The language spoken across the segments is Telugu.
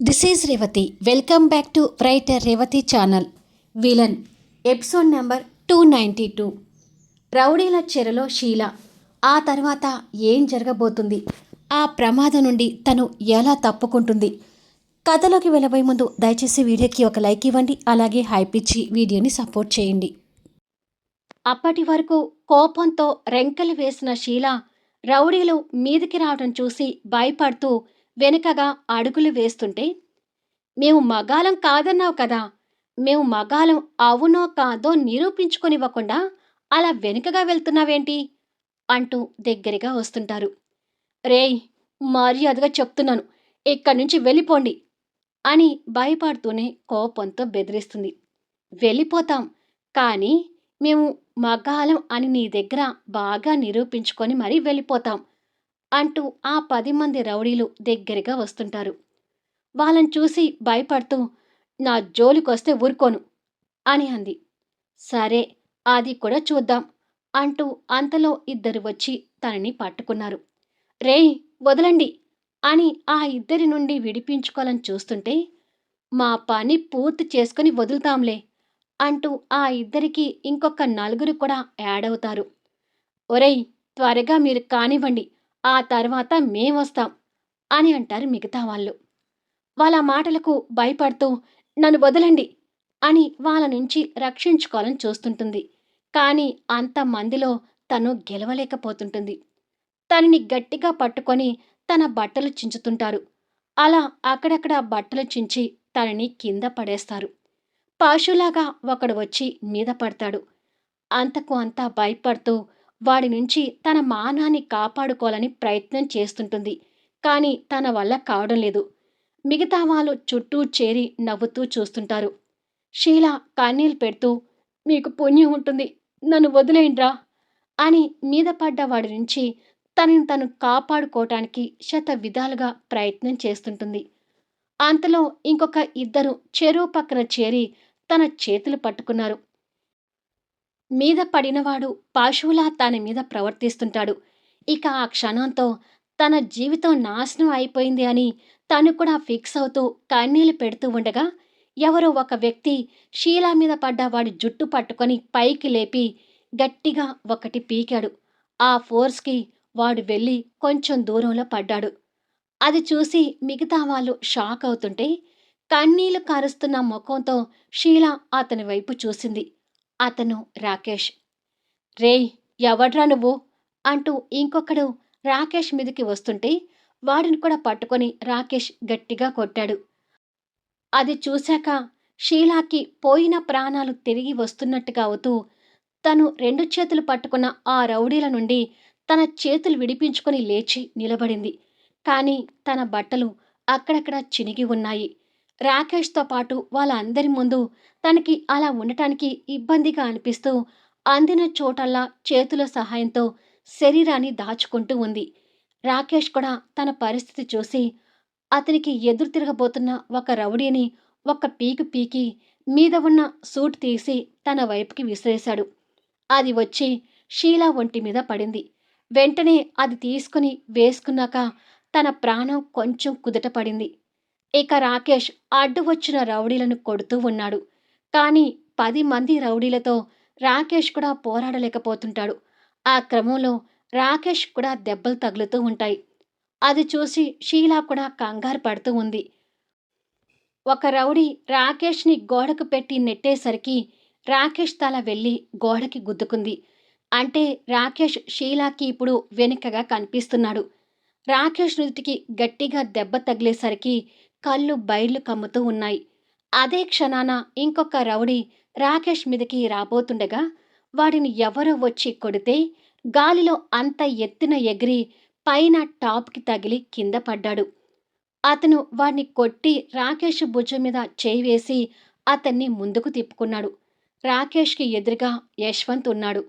This is Revathi welcome back to writer Revathi channel villain episode number two ninety two రౌడీల చెరలో షీల ఆ తర్వాత ఏం జరగబోతుంది? ఆ ప్రమాదం నుండి తను ఎలా తప్పుకుంటుంది? కథలోకి వెళ్ళబోయే ముందు దయచేసి వీడియోకి ఒక లైక్ ఇవ్వండి అలాగే హైప్ ఇచ్చి వీడియోని సపోర్ట్ చేయండి. అప్పటి వరకు కోపంతో రెంకలు వేసిన షీల రౌడీలు మీదికి రావడం చూసి భయపడుతూ వెనుకగా అడుగులు వేస్తుంటే మేము మగాలం కాదన్నావు కదా! మేము మగాలం అవునో కాదో నిరూపించుకొనివ్వకుండా అలా వెనుకగా వెళ్తున్నావేంటి? అంటూ దగ్గరగా వస్తుంటారు. రేయ్ మర్యాదగా చెప్తున్నాను. ఇక్కడి నుంచి వెళ్ళిపోండి అని భయపడుతూనే కోపంతో బెదిరిస్తుంది. వెళ్ళిపోతాం కానీ మేము మగాలం అని నీ దగ్గర బాగా నిరూపించుకొని మరీ వెళ్ళిపోతాం. అంటూ ఆ పది మంది రౌడీలు దగ్గరగా వస్తుంటారు. వాళ్ళని చూసి భయపడుతూ నా జోలికొస్తే ఊరుకోను అని అంది. సరే అది కూడా చూద్దాం అంటూ అంతలో ఇద్దరు వచ్చి తనని పట్టుకున్నారు. రేయ్ వదలండి అని ఆ ఇద్దరి నుండి విడిపించుకోవాలని చూస్తుంటే మా పని పూర్తి చేసుకుని వదులుతాంలే అంటూ ఆ ఇద్దరికి ఇంకొక నలుగురు కూడా యాడ్ అవుతారు. ఒరేయ్ త్వరగా మీరు కానివ్వండి ఆ తర్వాత మేమొస్తాం అని అంటారు మిగతా వాళ్ళు. వాళ్ళ మాటలకు భయపడుతూ నన్ను వదలండి అని వాళ్ళ నుంచి రక్షించుకోవాలని చూస్తుంటుంది. కానీ అంతమందిలో తను గెలవలేకపోతుంటుంది. తనని గట్టిగా పట్టుకొని తన బట్టలు చించుతుంటారు. అలా అక్కడక్కడ బట్టలు చించి తనని కింద పడేస్తారు. పాశులాగా ఒకడు వచ్చి మీద పడతాడు. అంతకు అంతా భయపడుతూ వాడి నుంచి తన మానాన్ని కాపాడుకోవాలని ప్రయత్నం చేస్తుంటుంది. కానీ తన వల్ల కావడం లేదు. మిగతా వాళ్ళు చుట్టూ చేరి నవ్వుతూ చూస్తుంటారు. షీల కన్నీళ్ళు పెడుతూ మీకు పుణ్యం ఉంటుంది. నన్ను వదిలేయండ్రా అని మీద పడ్డ వాడి నుంచి తనని తను కాపాడుకోవటానికి శత విధాలుగా ప్రయత్నం చేస్తుంటుంది. అంతలో ఇంకొక ఇద్దరు చెరువు పక్కన చేరి తన చేతులు పట్టుకున్నారు. మీద పడినవాడు పశువులా తన మీద ప్రవర్తిస్తుంటాడు. ఇక ఆ క్షణంతో తన జీవితం నాశనం అయిపోయింది అని తను కూడా ఫిక్స్ అవుతూ కన్నీళ్ళు పెడుతూ ఉండగా ఎవరో ఒక వ్యక్తి షీలా మీద పడ్డ వాడి జుట్టు పట్టుకొని పైకి లేపి గట్టిగా ఒకటి పీకాడు. ఆ ఫోర్స్కి వాడు వెళ్ళి కొంచెం దూరంలో పడ్డాడు. అది చూసి మిగతా వాళ్ళు షాక్ అవుతుంటే కన్నీళ్ళు కారుస్తున్న ముఖంతో షీల అతని వైపు చూసింది. అతను రాకేష్. రేయ్ ఎవడ్రా నువ్వు? అంటూ ఇంకొకడు రాకేష్ మీదకి వస్తుంటే వాడిని కూడా పట్టుకొని రాకేష్ గట్టిగా కొట్టాడు. అది చూశాక షీలాకి పోయిన ప్రాణాలు తిరిగి వస్తున్నట్టుగా అవుతూ తను రెండు చేతులు పట్టుకున్న ఆ రౌడీల నుండి తన చేతులు విడిపించుకొని లేచి నిలబడింది. కానీ తన బట్టలు అక్కడక్కడ చినిగి ఉన్నాయి. రాకేష్తో పాటు వాళ్ళందరి ముందు తనకి అలా ఉండటానికి ఇబ్బందిగా అనిపిస్తూ అందిన చోటల్లా చేతుల సహాయంతో శరీరాన్ని దాచుకుంటూ ఉంది. రాకేష్ కూడా తన పరిస్థితి చూసి అతనికి ఎదురు తిరగబోతున్న ఒక రౌడీని ఒక పీకు పీకి మీద ఉన్న సూట్ తీసి తన వైపుకి విసిరేశాడు. అది వచ్చి షీలా ఒంటి మీద పడింది. వెంటనే అది తీసుకుని వేసుకున్నాక తన ప్రాణం కొంచెం కుదుట పడింది. ఇక రాకేష్ అడ్డు వచ్చిన రౌడీలను కొడుతూ ఉన్నాడు. కానీ పది మంది రౌడీలతో రాకేష్ కూడా పోరాడలేకపోతుంటాడు. ఆ క్రమంలో రాకేష్ కూడా దెబ్బలు తగులుతూ ఉంటాయి. అది చూసి షీలా కూడా కంగారు పడుతూ ఉంది. ఒక రౌడీ రాకేష్ని గోడకు పెట్టి నెట్టేసరికి రాకేష్ తల వెళ్ళి గోడకి గుద్దుకుంది. అంటే రాకేష్ షీలాకి ఇప్పుడు వెనుకగా కనిపిస్తున్నాడు. రాకేష్ నుదుటికి గట్టిగా దెబ్బ తగిలేసరికి కళ్ళు బయళ్ళు కమ్ముతూ ఉన్నాయి. అదే క్షణాన ఇంకొక రౌడీ రాకేష్ మీదకి రాబోతుండగా వాడిని ఎవరో వచ్చి కొడితే గాలిలో అంత ఎత్తున ఎగిరి పైన టాప్కి తగిలి కింద పడ్డాడు. అతను వాడిని కొట్టి రాకేష్ భుజం మీద చేయి వేసి అతన్ని ముందుకు తిప్పుకున్నాడు. రాకేష్కి ఎదురుగా యశ్వంత్ ఉన్నాడు.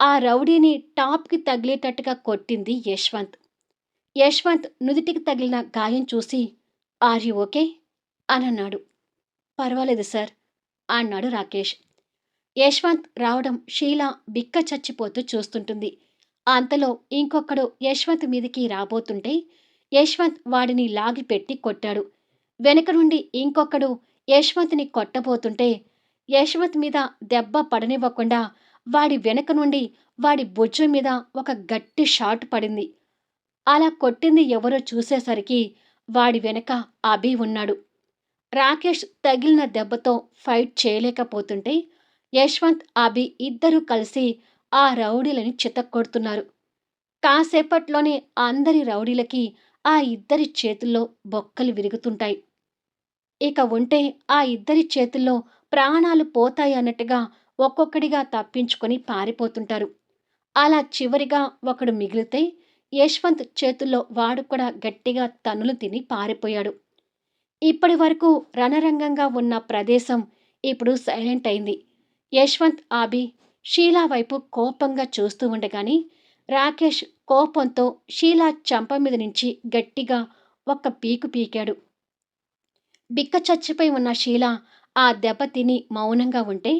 ఆ రౌడీని టాప్కి తగిలేటట్టుగా కొట్టింది యశ్వంత్. యశ్వంత్ నుదిటికి తగిలిన గాయం చూసి ఆర్ యు ఓకే? అని అన్నాడు పర్వాలేదు సార్ అన్నాడు రాకేష్. యశ్వంత్ రావడం షీల బిక్క చచ్చిపోతూ చూస్తుంటుంది. అంతలో ఇంకొకడు యశ్వంత్ మీదికి రాబోతుంటే యశ్వంత్ వాడిని లాగిపెట్టి కొట్టాడు. వెనక నుండి ఇంకొకడు యశ్వంత్ని కొట్టబోతుంటే యశ్వంత్ మీద దెబ్బ పడనివ్వకుండా వాడి వెనక నుండి వాడి బొజ్జు మీద ఒక గట్టి షాట్ పడింది. అలా కొట్టింది ఎవరో చూసేసరికి వాడి వెనక అభి ఉన్నాడు. రాకేష్ తగిలిన దెబ్బతో ఫైట్ చేయలేకపోతుంటే యశ్వంత్ అభి ఇద్దరూ కలిసి ఆ రౌడీలని చితక్కొడుతున్నారు. కాసేపట్లోనే అందరి రౌడీలకి ఆ ఇద్దరి చేతుల్లో బొక్కలు విరుగుతుంటాయి. ఇక ఉంటే ఆ ఇద్దరి చేతుల్లో ప్రాణాలు పోతాయి అన్నట్టుగా ఒక్కొక్కడిగా తప్పించుకొని పారిపోతుంటారు. అలా చివరిగా ఒకడు మిగిలితే యశ్వంత్ చేతుల్లో వాడు కూడా గట్టిగా తనులు తిని పారిపోయాడు. ఇప్పటి వరకు రణరంగంగా ఉన్న ప్రదేశం ఇప్పుడు సైలెంట్ అయింది. యశ్వంత్ ఆబి షీలా వైపు కోపంగా చూస్తూ ఉండగాని రాకేష్ కోపంతో షీలా చంప మీద నుంచి గట్టిగా ఒక్క పీకు పీకాడు. బిక్క చచ్చిపోయి ఉన్న షీలా ఆ దెబ్బ తిని మౌనంగా ఉంటే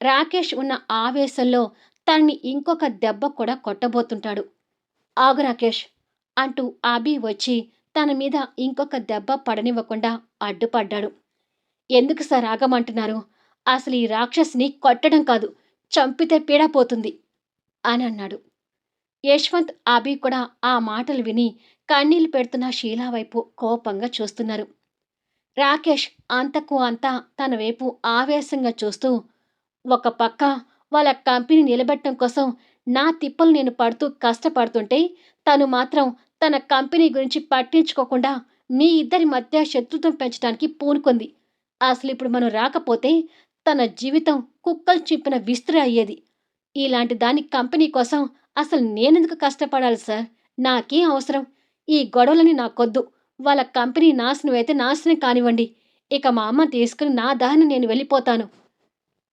రాకేష్ ఉన్న ఆవేశంలో తనని ఇంకొక దెబ్బ కూడా కొట్టబోతుంటాడు. ఆగు రాకేష్! అంటూ ఆబి వచ్చి తన మీద ఇంకొక దెబ్బ పడనివ్వకుండా అడ్డుపడ్డాడు. ఎందుకు సార్ ఆగమంటున్నారు? అసలు ఈ రాక్షసిని కొట్టడం కాదు చంపితే పీడపోతుంది అని అన్నాడు. యశ్వంత్ ఆబీ కూడా ఆ మాటలు విని కన్నీళ్ళు పెడుతున్న షీలా వైపు కోపంగా చూస్తున్నారు. రాకేష్ అంతకు అంతా తన వైపు ఆవేశంగా చూస్తూ ఒక పక్క వాళ్ళ కంపెనీ నిలబెట్టడం కోసం నా తిప్పలు నేను పడుతూ కష్టపడుతుంటే తను మాత్రం తన కంపెనీ గురించి పట్టించుకోకుండా మీ ఇద్దరి మధ్య శత్రుత్వం పెంచడానికి పూనుకుంది. అసలు ఇప్పుడు మనం రాకపోతే తన జీవితం కుక్కలు చింపిన విస్తృ అయ్యేది. ఇలాంటి దాని కంపెనీ కోసం అసలు నేనెందుకు కష్టపడాలి సార్? నాకేం అవసరం? ఈ గొడవలని నాకొద్దు. వాళ్ళ కంపెనీ నాశనం అయితే నాశనం కానివ్వండి. ఇక మా అమ్మ తీసుకుని నా దారిని నేను వెళ్ళిపోతాను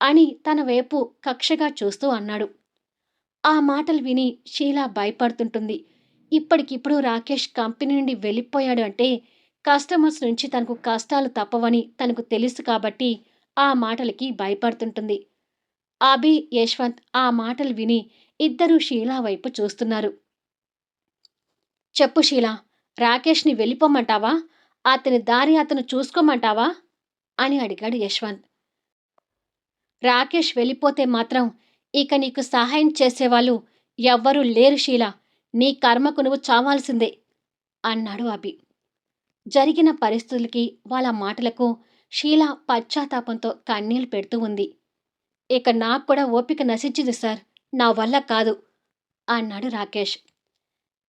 అని తన వైపు కక్షగా చూస్తూ అన్నాడు. ఆ మాటలు విని షీలా భయపడుతుంటుంది. ఇప్పటికిప్పుడు రాకేష్ కంపెనీ నుండి వెళ్ళిపోయాడు అంటే కస్టమర్స్ నుంచి తనకు కష్టాలు తప్పవని తనకు తెలుసు కాబట్టి ఆ మాటలకి భయపడుతుంటుంది. అభి యశ్వంత్ ఆ మాటలు విని ఇద్దరూ షీలా వైపు చూస్తున్నారు. చెప్పు షీలా రాకేష్ని వెళ్ళిపోమంటావా? అతని దారి అతను చూసుకోమంటావా? అని అడిగాడు యశ్వంత్. రాకేష్ వెళ్ళిపోతే మాత్రం ఇక నీకు సహాయం చేసేవాళ్ళు ఎవ్వరూ లేరు షీలా. నీ కర్మకు నువ్వు చావాల్సిందే అన్నాడు అభి. జరిగిన పరిస్థితులకి వాళ్ళ మాటలకు షీలా పశ్చాత్తాపంతో కన్నీళ్ళు పెడుతూ ఉంది. ఇక నాకు కూడా ఓపిక నశించింది సార్. నా వల్ల కాదు అన్నాడు రాకేష్.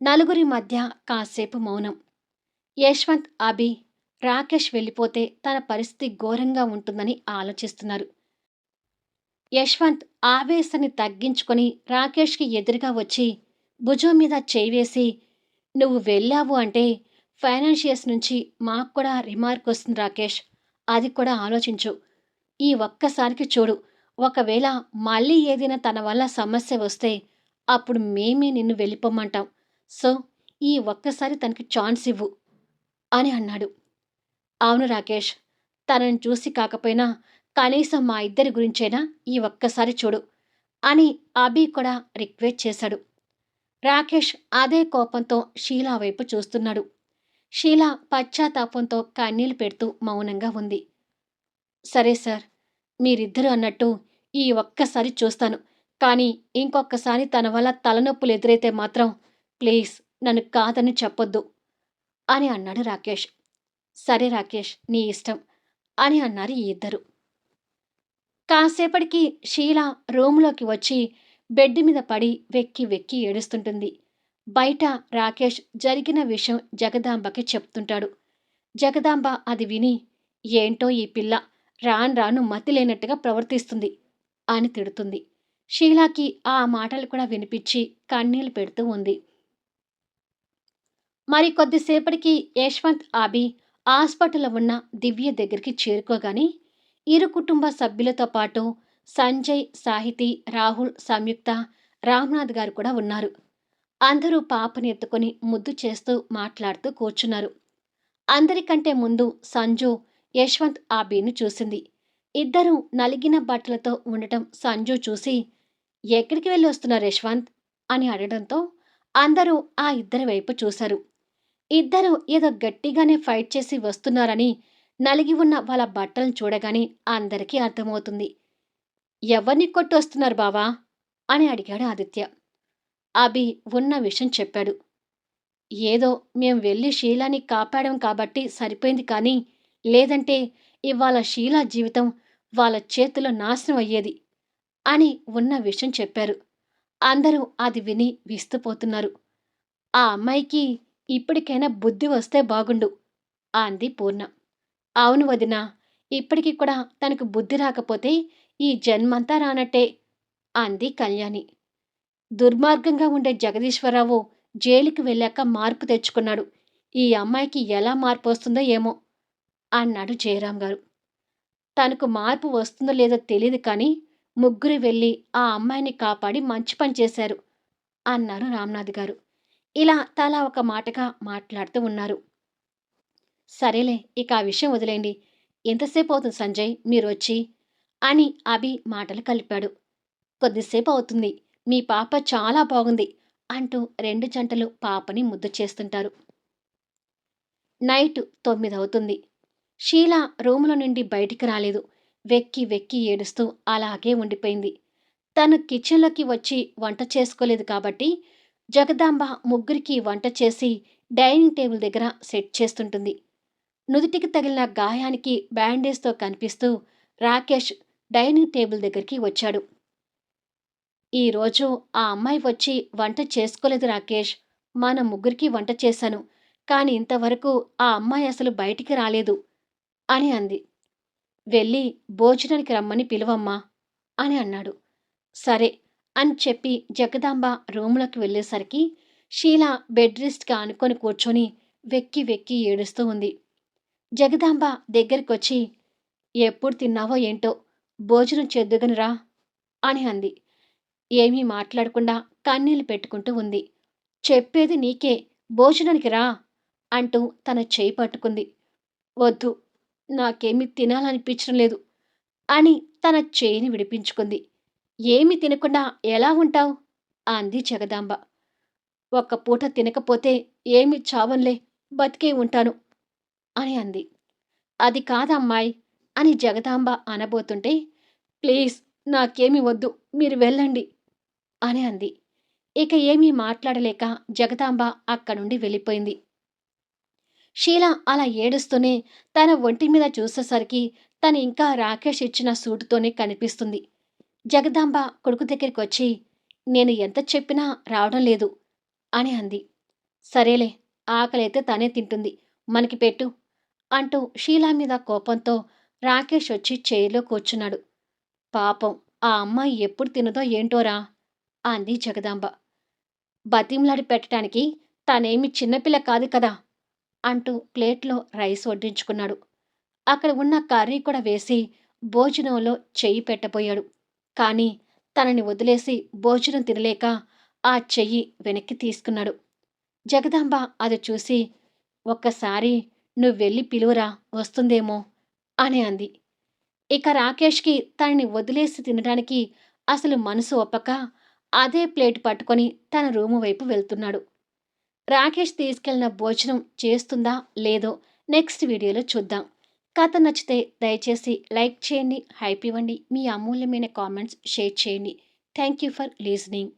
నలుగురి మధ్య కాసేపు మౌనం. యశ్వంత్ అభి రాకేష్ వెళ్ళిపోతే తన పరిస్థితి ఘోరంగా ఉంటుందని ఆలోచిస్తున్నారు. యశ్వంత్ ఆవేశాన్ని తగ్గించుకొని రాకేష్కి ఎదురుగా వచ్చి భుజం మీద చేయివేసి నువ్వు వెళ్ళావు అంటే ఫైనాన్షియల్స్ నుంచి మాకు కూడా రిమార్క్ వస్తుంది రాకేష్. అది కూడా ఆలోచించు. ఈ ఒక్కసారికి చూడు. ఒకవేళ మళ్ళీ ఏదైనా తన వల్ల సమస్య వస్తే అప్పుడు మేమే నిన్ను వెళ్ళిపోమంటాం. సో ఈ ఒక్కసారి తనకి ఛాన్స్ ఇవ్వు అని అన్నాడు. అవును రాకేష్. తనని చూసి కాకపోయినా కనీసం మా ఇద్దరి గురించైనా ఈ ఒక్కసారి చూడు అని అభి కూడా రిక్వెస్ట్ చేశాడు. రాకేష్ అదే కోపంతో షీలా వైపు చూస్తున్నాడు. షీలా పశ్చాత్తాపంతో కన్నీళ్ళు పెడుతూ మౌనంగా ఉంది. సరే సార్ మీరిద్దరూ అన్నట్టు ఈ ఒక్కసారి చూస్తాను. కానీ ఇంకొకసారి తన వల్ల తలనొప్పులు ఎదురైతే మాత్రం ప్లీజ్ నన్ను కాదని చెప్పొద్దు అని అన్నాడు రాకేష్. సరే రాకేష్ నీ ఇష్టం అని అన్నారు ఈ ఇద్దరు. కాసేపటికి షీల రూమ్లోకి వచ్చి బెడ్ మీద పడి వెక్కి వెక్కి ఏడుస్తుంటుంది. బయట రాకేష్ జరిగిన విషయం జగదాంబకి చెప్తుంటాడు. జగదాంబ అది విని ఏంటో ఈ పిల్ల? రాను రాను మతి లేనట్టుగా ప్రవర్తిస్తుంది అని తిడుతుంది. షీలాకి ఆ మాటలు కూడా వినిపించి కన్నీళ్ళు పెడుతూ ఉంది. మరి కొద్దిసేపటికి యశ్వంత్ ఆబి హాస్పిటల్లో ఉన్న దివ్య దగ్గరికి చేరుకోగానే ఇరు కుటుంబ సభ్యులతో పాటు సంజయ్ సాహితీ రాహుల్ సంయుక్త రామ్నాథ్ గారు కూడా ఉన్నారు. అందరూ పాపని ఎత్తుకొని ముద్దు చేస్తూ మాట్లాడుతూ కూర్చున్నారు. అందరికంటే ముందు సంజు యశ్వంత్ ఆ బీను చూసింది. ఇద్దరూ నలిగిన బట్టలతో ఉండటం సంజు చూసి ఎక్కడికి వెళ్ళి వస్తున్నారు యశ్వంత్? అని అడగడంతో అందరూ ఆ ఇద్దరి వైపు చూశారు. ఇద్దరూ ఏదో గట్టిగానే ఫైట్ చేసి వస్తున్నారని నలిగి ఉన్న వాళ్ళ బట్టలను చూడగానే అందరికీ అర్థమవుతుంది. ఎవరిని కొట్టొస్తున్నారు బావా? అని అడిగాడు ఆదిత్య. అభి ఉన్న విషయం చెప్పాడు. ఏదో మేం వెళ్ళి షీలాని కాపాడాం కాబట్టి సరిపోయింది కానీ లేదంటే ఇవాళ షీలా జీవితం వాళ్ళ చేతిలో నాశనం అయ్యేది అని ఉన్న విషయం చెప్పారు. అందరూ అది విని విస్తుపోతున్నారు. ఆ అమ్మాయికి ఇప్పటికైనా బుద్ధి వస్తే బాగుండు అంది పూర్ణ. అవును వదినా ఇప్పటికి కూడా తనకు బుద్ధి రాకపోతే ఈ జన్మంతా రానట్టే అంది కళ్యాణి. దుర్మార్గంగా ఉండే జగదీశ్వరరావు జైలుకి వెళ్ళాక మార్పు తెచ్చుకున్నాడు. ఈ అమ్మాయికి ఎలా మార్పు వస్తుందో ఏమో అన్నాడు జయరాం గారు. తనకు మార్పు వస్తుందో లేదో తెలియదు కానీ ముగ్గురు వెళ్ళి ఆ అమ్మాయిని కాపాడి మంచి పని చేశారు అన్నారు రామ్నాథ్ గారు. ఇలా తలా ఒక మాటగా మాట్లాడుతూ ఉన్నారు. సరేలే ఇక ఆ విషయం వదిలేండి ఎంతసేపు అవుతుంది సంజయ్? మీరు వచ్చి? అని అభి మాటలు కలిపాడు. కొద్దిసేపు అవుతుంది. మీ పాప చాలా బాగుంది అంటూ రెండు జంటలు పాపని ముద్దు చేస్తుంటారు. నైట్ తొమ్మిది అవుతుంది. షీలా రూములో నుండి బయటికి రాలేదు. వెక్కి వెక్కి ఏడుస్తూ అలాగే ఉండిపోయింది. తను కిచెన్లోకి వచ్చి వంట చేసుకోలేదు కాబట్టి జగదాంబ ముగ్గురికి వంట చేసి డైనింగ్ టేబుల్ దగ్గర సెట్ చేస్తుంటుంది. నుదుటికి తగిలిన గాయానికి బ్యాండేజ్తో కనిపిస్తూ రాకేష్ డైనింగ్ టేబుల్ దగ్గరికి వచ్చాడు. ఈరోజు ఆ అమ్మాయి వచ్చి వంట చేసుకోలేదు రాకేష్. మన ముగ్గురికి వంట చేశాను కానీ ఇంతవరకు ఆ అమ్మాయి అసలు బయటికి రాలేదు అని అంది. వెళ్ళి భోజనానికి రమ్మని పిలువమ్మా అని అన్నాడు. సరే అని చెప్పి జగదాంబ రూములోకి వెళ్ళేసరికి షీలా బెడ్ రెస్ట్గా అనుకొని కూర్చొని వెక్కి వెక్కి ఏడుస్తూ ఉంది. జగదాంబ దగ్గరికొచ్చి ఎప్పుడు తిన్నావో ఏంటో? భోజనం చేద్దుగనురా అని అంది. ఏమీ మాట్లాడకుండా కన్నీళ్ళు పెట్టుకుంటూ ఉంది. చెప్పేది నీకే భోజనానికి రా అంటూ తన చేయి పట్టుకుంది. వద్దు నాకేమీ తినాలనిపించడం లేదు అని తన చేయిని విడిపించుకుంది. ఏమి తినకుండా ఎలా ఉంటావు? అంది జగదాంబ. ఒక్క పూట తినకపోతే ఏమి చావంలే బతికే ఉంటాను అని అంది. అది కాదమ్మాయి అని జగదాంబ అనబోతుంటే ప్లీజ్ నాకేమి వద్దు మీరు వెళ్ళండి అని అంది. ఇక ఏమీ మాట్లాడలేక జగదాంబ అక్కడుండి వెళ్ళిపోయింది. షీల అలా ఏడుస్తూనే తన ఒంటి మీద చూసేసరికి తను ఇంకా రాకేష్ ఇచ్చిన సూటుతోనే కనిపిస్తుంది. జగదాంబ కొడుకు దగ్గరికి వచ్చి నేను ఎంత చెప్పినా రావడం లేదు అని అంది. సరేలే ఆకలైతే తనే తింటుంది. మనకి పెట్టు అంటూ షీలా మీద కోపంతో రాకేష్ వచ్చి చైర్లో కూర్చున్నాడు. పాపం ఆ అమ్మాయి ఎప్పుడు తినదో ఏంటోరా? అంది జగదాంబ. బతింలాడి పెట్టడానికి తనేమి చిన్నపిల్ల కాదు కదా? అంటూ ప్లేట్లో రైస్ వడ్డించుకున్నాడు. అక్కడ ఉన్న కర్రీ కూడా వేసి భోజనంలో చెయ్యి పెట్టబోయాడు. కానీ తనని వదిలేసి భోజనం తినలేక ఆ చెయ్యి వెనక్కి తీసుకున్నాడు. జగదాంబ అది చూసి ఒక్కసారి నువ్వు వెళ్ళి పిలువురా వస్తుందేమో అని అంది. ఇక రాకేష్కి తనని వదిలేసి తినడానికి అసలు మనసు ఒప్పక అదే ప్లేట్ పట్టుకొని తన రూము వైపు వెళ్తున్నాడు. రాకేష్ తీసుకెళ్ళిన భోజనం చేస్తుందా లేదో నెక్స్ట్ వీడియోలో చూద్దాం. కథ నచ్చితే దయచేసి లైక్ చేయండి హైప్ ఇవ్వండి మీ అమూల్యమైన కామెంట్స్ షేర్ చేయండి. Thank you for listening.